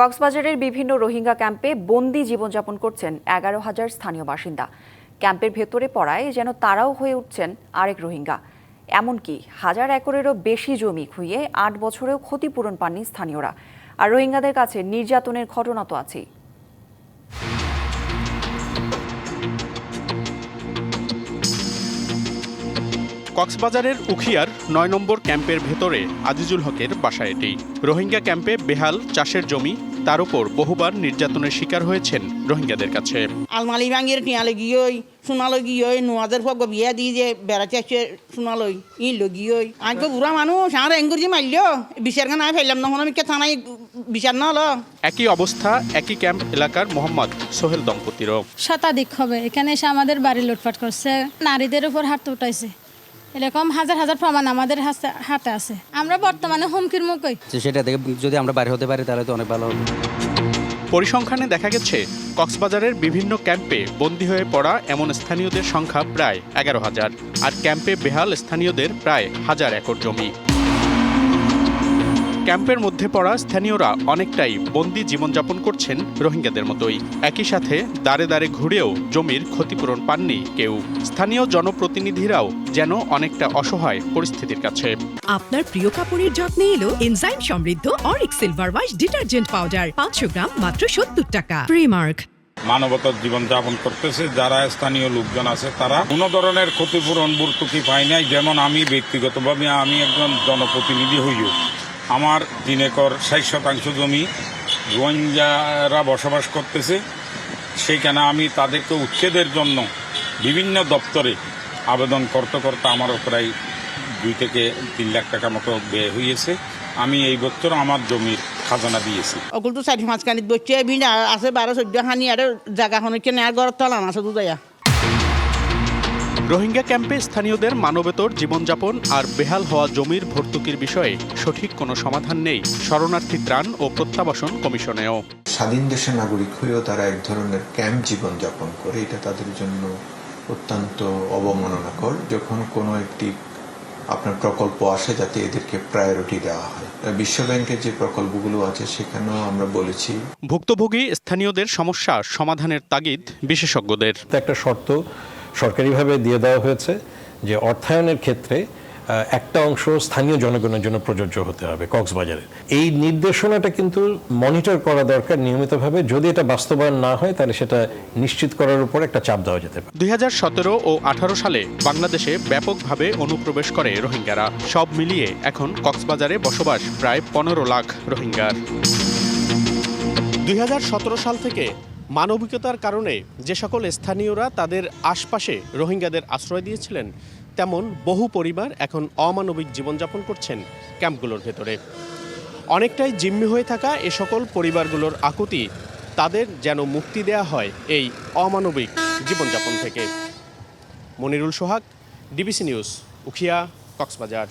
কক্সবাজারের বিভিন্ন রোহিঙ্গা ক্যাম্পে বন্দি জীবনযাপন করছেন এগারো হাজার স্থানীয় বাসিন্দা। ক্যাম্পের ভেতরে পড়ায় যেন তারাও হয়ে উঠছেন আরেক রোহিঙ্গা। এমনকি হাজার একরেরও বেশি জমি খুইয়ে আট বছরেও ক্ষতিপূরণ পাননি স্থানীয়রা। আর রোহিঙ্গাদের কাছে নির্যাতনের ঘটনা তো আছেই। কক্সবাজারের উখিয়ার নয় নম্বর ক্যাম্পের ভেতরে আজিজুল হকের বাসা এটি। রোহিঙ্গা ক্যাম্পে বেহাল চাষের জমি তার উপর বহুবার নির্যাতনের শিকার হয়েছেন রোহিঙ্গাদের কাছে। আলমালি ভাঙিয়ে টিয়া লগিয়ই সোনা লগিয়ই নোয়াদের ফগ বিয়া দি যে বেড়াতে আসছে সোনা লই ই লগিয়ই আগে বুড়া মানুষ আর এঙ্গুর যে মারল বিচার খানা ফেললাম নহন আমি কে থানায় বিচার না হলো। একই অবস্থা একই ক্যাম্প এলাকার মোহাম্মদ সোহেল দম্পতিরও। শতাধিক হবে এখানে এসে আমাদের বাড়ি লুটপাট করছে নারীদের উপর হাত উঠাইছে। এরকম হাজার হাজার প্রমাণ আমাদের হাতে- হাতে আছে। আমরা বর্তমানে হুমকির মুখই। তো সেটা থেকে যদি আমরা বাইরে হতে পারি তাহলে তো অনেক ভালো হবে। পরিসংখ্যানে দেখা গেছে কক্সবাজারের বিভিন্ন ক্যাম্পে বন্দী হয়ে পড়া এমন স্থানীয়দের সংখ্যা প্রায় এগারো হাজার। আর ক্যাম্পে বেহাল স্থানীয়দের প্রায় হাজার একর জমি। ক্যাম্পের মধ্যে পড়া স্থানীয়রা অনেকটাই বন্দি জীবনযাপন করছেন রোহিঙ্গাদের মতোই। একই সাথে দাঁড়ে দাঁড়ে ঘুরেও জমির ক্ষতিপূরণ পাননি কেউ। স্থানীয় জনপ্রতিনিধিরাও যেন অনেকটা অসহায় পরিস্থিতির কাছে। আপনার প্রিয় কাপড়ের যত্নে এলো এনজাইম সমৃদ্ধ অরিক সিলভার ওয়াশ ডিটারজেন্ট পাউডার। পাঁচশো গ্রাম মাত্র সত্তর টাকা। প্রিমার্ক মানবতার জীবনযাপন করতেছে যারা স্থানীয় লোকজন আছে তারা। কোনো ধরনের ক্ষতিপূরণ ভর্তুকি পায় নাই যেমন আমি ব্যক্তিগতভাবে আমি একজন জনপ্রতিনিধি হইও। আমার তিন একর ষাট শতাংশ জমি রোহিঙ্গারা বসবাস করতেছে। সেইখানে আমি তাদেরকে উচ্ছেদের জন্য বিভিন্ন দপ্তরে আবেদন করতে করতে আমারও প্রায় দুই থেকে তিন লাখ টাকা মতো ব্যয় হয়েছে আমি এই বছর আমার জমির খাজনা দিয়েছি। অকুল তো চারি পাঁচ কানিত বসছে বিনা, আছে বারো, চোদ্দ হানি, আর জায়গা খনকে নেয়ার ঘর তলান আছে দুদায়া রোহিঙ্গা ক্যাম্পে স্থানীয়দের মানবেতর জীবনযাপন আর বেহাল হওয়া জমির ভর্তুকির বিষয়ে সঠিক কোনো সমাধান নেই শরণার্থী ত্রাণ ও প্রত্যাবাসন কমিশনেও। স্বাধীন দেশের নাগরিক হয়েও তারা এক ধরনের ক্যাম্প জীবনযাপন করে এটা তাদের জন্য অত্যন্ত অবমাননাকর। যখন কোনো একটি আপনার প্রকল্প আসে যাতে এদেরকে প্রায়োরিটি দেওয়া হয়। বিশ্ব ব্যাংকের যে প্রকল্পগুলো আছে সেখানেও আমরা বলেছি। ভুক্তভোগী স্থানীয়দের সমস্যা সমাধানের তাগিদ বিশেষজ্ঞদের। একটা শর্ত সরকারিভাবে দিয়ে দেওয়া হয়েছে যে অর্থায়নের ক্ষেত্রে একটা অংশ স্থানীয় জনগণের জন্য প্রযোজ্য হতে হবে কক্সবাজারে এই নির্দেশনাটা কিন্তু মনিটর করা দরকার নিয়মিতভাবে। যদি এটা বাস্তবায়ন না হয়, তাহলে সেটা নিশ্চিত করার উপর একটা চাপ দেওয়া যেতে পারে। দুই হাজার সতেরো ও আঠারো সালে বাংলাদেশে ব্যাপকভাবে অনুপ্রবেশ করে রোহিঙ্গারা। সব মিলিয়ে এখন কক্সবাজারে বসবাস প্রায় পনেরো লাখ রোহিঙ্গার। দুই হাজার সতেরো সাল থেকে মানবিকতার কারণে যে সকল স্থানীয়রা তাদের আশপাশে রোহিঙ্গাদের আশ্রয় দিয়েছিলেন, তেমন বহু পরিবার এখন অমানবিক জীবনযাপন করছেন ক্যাম্পগুলোর ভেতরে। অনেকটাই জিম্মি হয়ে থাকা এ সকল পরিবারগুলোর আকুতি তাদের যেন মুক্তি দেয়া হয় এই অমানবিক জীবনযাপন থেকে। Monirul Sohag, DBC news, Ukhia, Cox's Bazar.